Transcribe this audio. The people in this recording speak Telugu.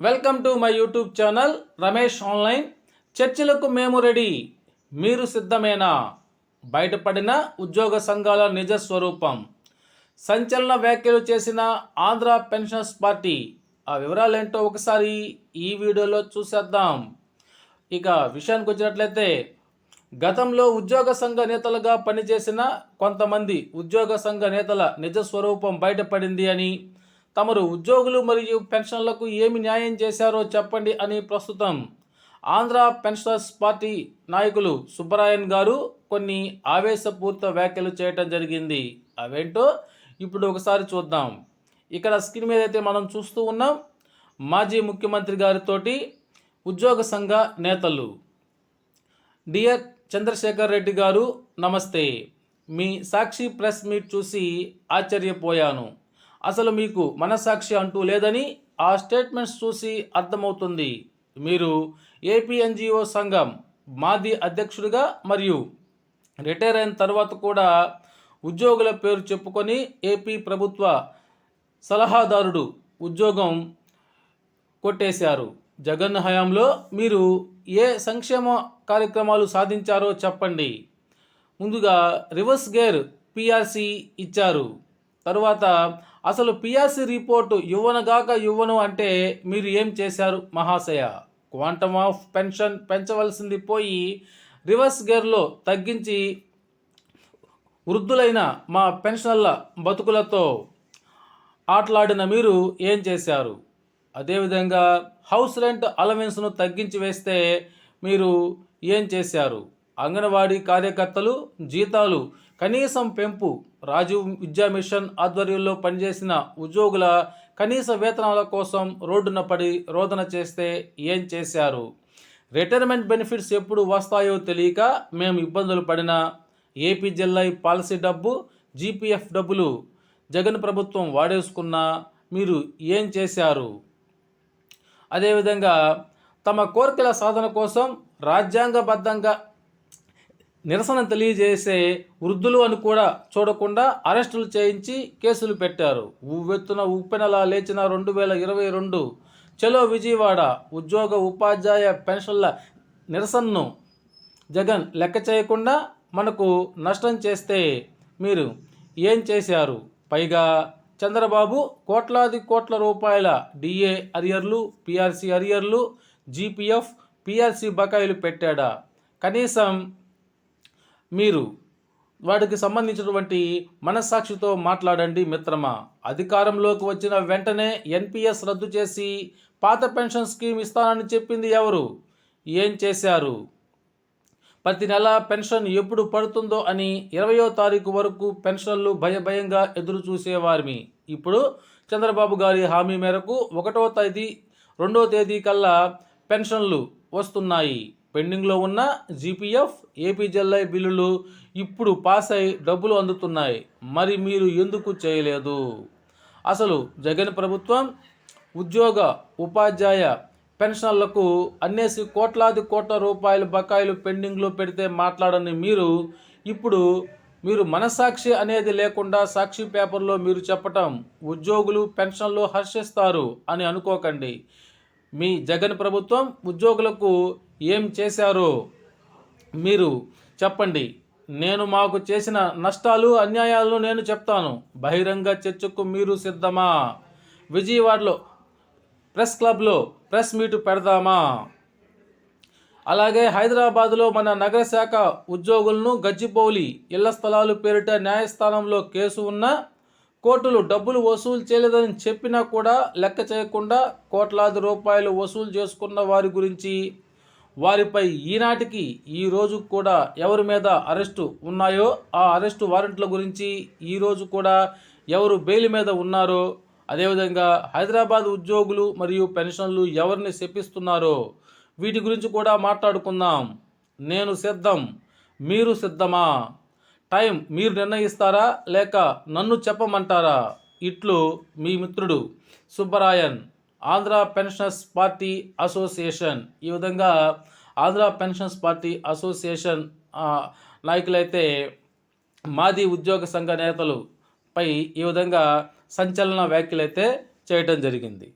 Welcome to my YouTube channel Ramesh online. చర్చలకు మేము రెడీ. మీరు సిద్ధమేనా? బయటపడిన ఉద్యోగ సంఘాల నిజ స్వరూపం. సంచలన వ్యాఖ్యలు చేసిన ఆంధ్ర పెన్షన్స్ పార్టీ. ఆ వివరాలేంటో ఒకసారి ఈ వీడియోలో చూసేద్దాం. ఇక విషయానికి వచ్చినట్లయితే గతంలో ఉద్యోగ సంఘ నేతలుగా పనిచేసిన కొంతమంది ఉద్యోగ సంఘ నేతల నిజ స్వరూపం బయటపడింది అని తమరు ఉద్యోగులు మరియు పెన్షన్లకు ఏమి న్యాయం చేశారో చెప్పండి అని ప్రస్తుతం ఆంధ్ర పెన్షనర్స్ పార్టీ నాయకులు సుబ్బరాయన్ గారు కొన్ని ఆవేశపూరిత వ్యాఖ్యలు చేయటం జరిగింది. అవేంటో ఇప్పుడు ఒకసారి చూద్దాం. ఇక్కడ స్క్రీన్ మీద అయితే మనం చూస్తూ ఉన్నాం మాజీ ముఖ్యమంత్రి గారితోటి ఉద్యోగ సంఘ నేతలు. డియర్ చంద్రశేఖర్ రెడ్డి గారు నమస్తే. మీ సాక్షి ప్రెస్ మీట్ చూసి ఆశ్చర్యపోయాను. అసలు మీకు మనసాక్షి అంటూ లేదని ఆ స్టేట్మెంట్స్ చూసి అర్థమవుతుంది. మీరు ఏపీఎన్జిఓ సంఘం మాది అధ్యక్షుడిగా మరియు రిటైర్ అయిన తర్వాత కూడా ఉద్యోగుల పేరు చెప్పుకొని ఏపీ ప్రభుత్వ సలహాదారుడు ఉద్యోగం కొట్టేశారు. జగన్ హయాంలో మీరు ఏ సంక్షేమ కార్యక్రమాలు సాధించారో చెప్పండి. ముందుగా రివర్స్ గేర్ పిఆర్సి ఇచ్చారు. తరువాత అసలు పిఆర్సి రిపోర్టు ఇవ్వనుగాక ఇవ్వను అంటే మీరు ఏం చేశారు? మహాశయ. క్వాంటమ్ ఆఫ్ పెన్షన్ పెంచవలసింది పోయి రివర్స్ గేర్లో తగ్గించి వృద్ధులైన మా పెన్షనర్ల బతుకులతో ఆటలాడిన మీరు ఏం చేశారు? అదేవిధంగా హౌస్ రెంట్ అలవెన్స్ను తగ్గించి వేస్తే మీరు ఏం చేశారు? అంగన్వాడీ కార్యకర్తలు జీతాలు కనీసం పెంపు రాజీవ్ విద్యా మిషన్ ఆధ్వర్యంలో పనిచేసిన ఉద్యోగుల కనీస వేతనాల కోసం రోడ్డున పడి రోదన చేస్తే ఏం చేశారు? రిటైర్మెంట్ బెనిఫిట్స్ ఎప్పుడు వస్తాయో తెలియక మేము ఇబ్బందులు పడిన ఏపీ జిల్లా పాలసీ డబ్బు జీపీఎఫ్ డబ్బులు జగన్ ప్రభుత్వం వాడేసుకున్నా మీరు ఏం చేశారు? అదేవిధంగా తమ కోరికల సాధన కోసం రాజ్యాంగబద్ధంగా నిరసన తెలియజేసే వృద్ధులు అని కూడా చూడకుండా అరెస్టులు చేయించి కేసులు పెట్టారు. ఉవ్వెత్తున ఉప్పెనలా లేచిన రెండు వేల ఇరవై రెండు చలో విజయవాడ ఉద్యోగ ఉపాధ్యాయ పెన్షన్ల నిరసనను జగన్ లెక్క చేయకుండా మనకు నష్టం చేస్తే మీరు ఏం చేశారు? పైగా చంద్రబాబు కోట్లాది కోట్ల రూపాయల డిఏ అరియర్లు పిఆర్సీ అరియర్లు జీపీఎఫ్ పిఆర్సీ బకాయిలు పెట్టాడా? కనీసం మీరు వాటికి సంబంధించినటువంటి మనస్సాక్షితో మాట్లాడండి మిత్రమా. అధికారంలోకి వచ్చిన వెంటనే ఎన్పిఎస్ రద్దు చేసి పాత పెన్షన్ స్కీమ్ ఇస్తానని చెప్పింది ఎవరు? ఏం చేశారు? ప్రతి నెల పెన్షన్ ఎప్పుడు పడుతుందో అని ఇరవయో తారీఖు వరకు పెన్షన్లు భయభయంగా ఎదురు చూసేవారిమి ఇప్పుడు చంద్రబాబు గారి హామీ మేరకు ఒకటో తేదీ రెండో తేదీ కల్లా పెన్షన్లు వస్తున్నాయి. పెండింగ్లో ఉన్న జీపీఎఫ్ ఏపీజెల్ఐ బిల్లులు ఇప్పుడు పాస్ అయి డబ్బులు అందుతున్నాయి. మరి మీరు ఎందుకు చేయలేదు? అసలు జగన్ ప్రభుత్వం ఉద్యోగ ఉపాధ్యాయ పెన్షన్లకు అన్నేసి కోట్లాది కోట్ల రూపాయలు బకాయిలు పెండింగ్లో పెడితే మాట్లాడని మీరు ఇప్పుడు మీరు మనసాక్షి అనేది లేకుండా సాక్షి పేపర్లో మీరు చెప్పటం ఉద్యోగులు పెన్షన్లు హర్షిస్తారు అని అనుకోకండి. మీ జగన్ ప్రభుత్వం ఉద్యోగులకు ఏం చేశారో? మీరు చెప్పండి. నేను మాకు చేసిన నష్టాలు అన్యాయాలను నేను చెప్తాను. బహిరంగ చర్చకు మీరు సిద్ధమా? విజయవాడలో ప్రెస్ క్లబ్లో ప్రెస్ మీట్ పెడదామా? అలాగే హైదరాబాద్లో మన నగర శాఖ ఉద్యోగులను గజ్జిపౌలి ఇళ్ళ స్థలాలు పేరిట న్యాయస్థానంలో కేసు ఉన్న కోర్టులు డబ్బులు వసూలు చేయలేదని చెప్పినా కూడా లెక్క చేయకుండా కోట్లాది రూపాయలు వసూలు చేసుకున్న వారి గురించి వారిపై ఈనాటికి ఈ రోజు కూడా ఎవరి మీద అరెస్టు ఉన్నాయో ఆ అరెస్టు వారెంట్ల గురించి ఈరోజు కూడా ఎవరు బెయిల్ మీద ఉన్నారో అదేవిధంగా హైదరాబాద్ ఉద్యోగులు మరియు పెన్షన్లు ఎవరిని శపిస్తున్నారో వీటి గురించి కూడా మాట్లాడుకుందాం. నేను సిద్ధం మీరు సిద్ధమా? టైం మీరు నిర్ణయిస్తారా లేక నన్ను చెప్పమంటారా? ఇట్లు మీ మిత్రుడు Subbarayan. Andhra pensioners party association. ఈ విధంగా ఆంధ్ర పెన్షన్స్ పార్టీ అసోసియేషన్ నాయకులైతే మాది ఉద్యోగ సంఘ నేతలు పై ఈ విధంగా సంచలన వ్యాఖ్యలైతే చేయటం జరిగింది.